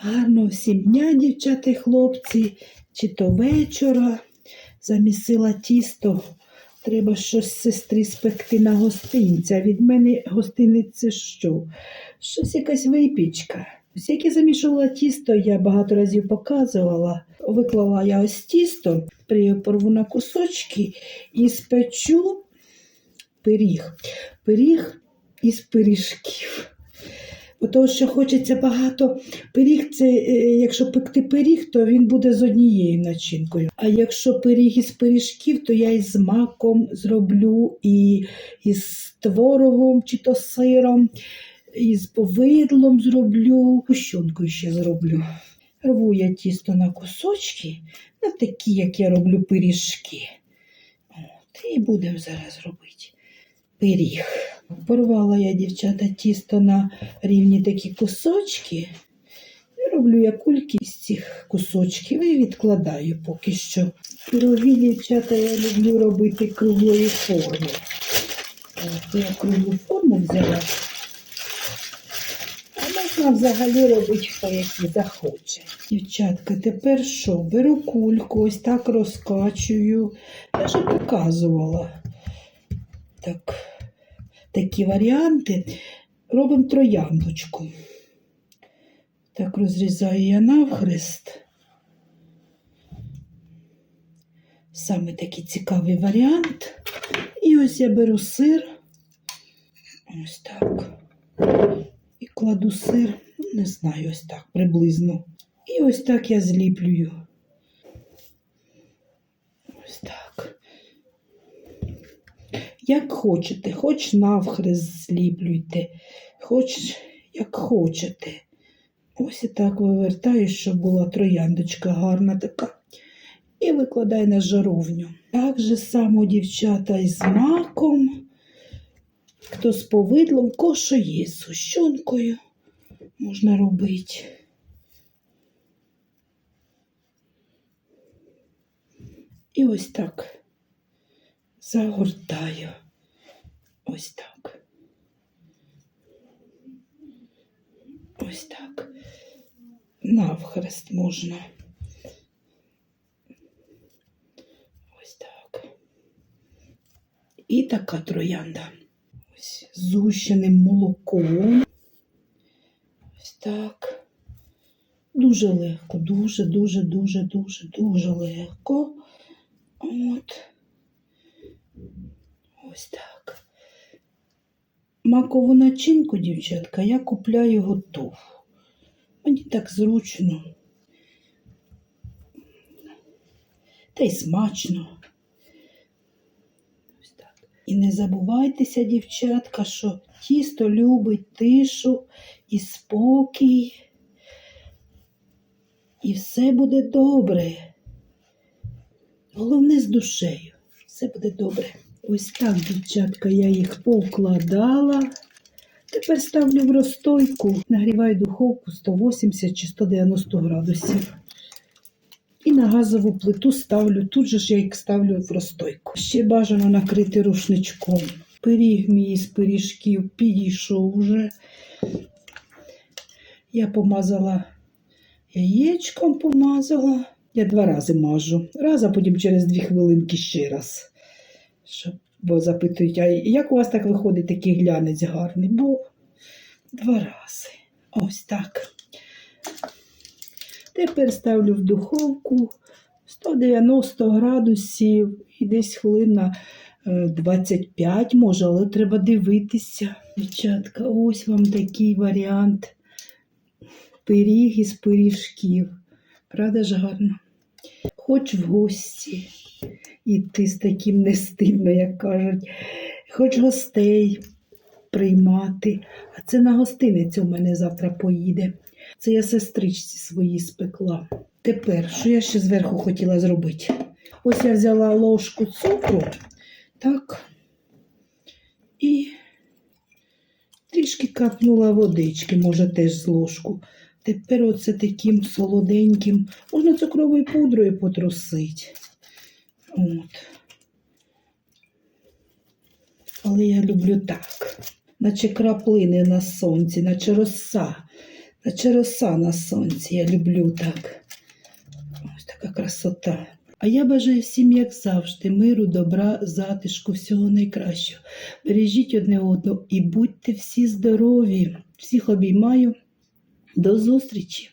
Гарно всім дня, дівчата і хлопці, чи то вечора. Замісила тісто. Треба щось сестрі спекти на гостинця. Від мене гостинець це що? Щось якась випічка. Ось як я замішувала тісто, я багато разів показувала. Виклала я ось тісто, порву на кусочки і спечу пиріг. Пиріг із пиріжків. Того, що хочеться багато пиріг, це е, якщо пекти пиріг, то він буде з однією начинкою. А якщо пиріг із пиріжків, то я із маком зроблю і із творогом чи то сиром, і з повидлом зроблю, кущонкою ще зроблю. Рву я тісто на кусочки, на такі, як я роблю пиріжки. От, і будемо зараз робити пиріг. Порвала я, дівчата, тісто на рівні такі кусочки. І роблю я кульки з цих кусочків і відкладаю поки що. Пироги, дівчата, я люблю робити круглої форми. От я круглу форму взяла. А можна взагалі робити, хто який захоче. Дівчатка, тепер що? Беру кульку, ось так розкачую. Я вже показувала. Так, такі варіанти. Робимо трояндочку. Так розрізаю я навхрест. Саме такий цікавий варіант. І ось я беру сир. Ось так. І кладу сир, не знаю, ось так приблизно. І ось так я зліплюю. Ось так. Як хочете, хоч навхрест зліплюйте, хоч як хочете. Ось і так вивертаю, щоб була трояндочка гарна така. І викладаю на жаровню. Так же само, дівчата, із маком, хто з повидлом, кошо є з сущонкою можна робити. І ось так загортаю. Ось так. Ось так. Навхрест можна. Ось так. І така троянда. Ось з згущеним молоком. Ось так. Дуже легко, дуже, дуже, дуже, дуже, дуже легко. От. Ось так. Макову начинку, дівчатка, я купляю готову. Мені так зручно. Та й смачно. Ось так. І не забувайтеся, дівчатка, що тісто любить тишу і спокій. І все буде добре. Головне з душею. Все буде добре. Ось так, дівчатка, я їх повкладала. Тепер ставлю в розстойку, нагріваю духовку 180 чи 190 градусів. І на газову плиту ставлю, тут же ж я їх ставлю в розстойку. Ще бажано накрити рушничком. Пиріг мій з пиріжків підійшов уже. Я помазала яєчком, помазала. Я два рази мажу. Раз, а потім через дві хвилинки ще раз. Щоб, бо запитують, а як у вас так виходить такий глянець гарний? Бо два рази. Ось так. Тепер ставлю в духовку 190 градусів і десь хвилин на е, 25 може, але треба дивитися. Дівчатка, ось вам такий варіант пиріг із пиріжків. Правда ж гарно? Хоч в гості іти з таким не як кажуть, хоч гостей приймати. А це на гостиницю в мене завтра поїде. Це я сестричці своїй спекла. Тепер, що я ще зверху хотіла зробити? Ось я взяла ложку цукру, так, і трішки капнула водички, може теж з ложку. Тепер оце таким солоденьким, можна цукровою пудрою потрусити. От. Але я люблю так, наче краплини на сонці, наче роса Наче роса на сонці. Я люблю так. Ось така красота. А я бажаю всім, як завжди, миру, добра, затишку, всього найкращого. Бережіть одне одного і будьте всі здорові. Всіх обіймаю. До зустрічі!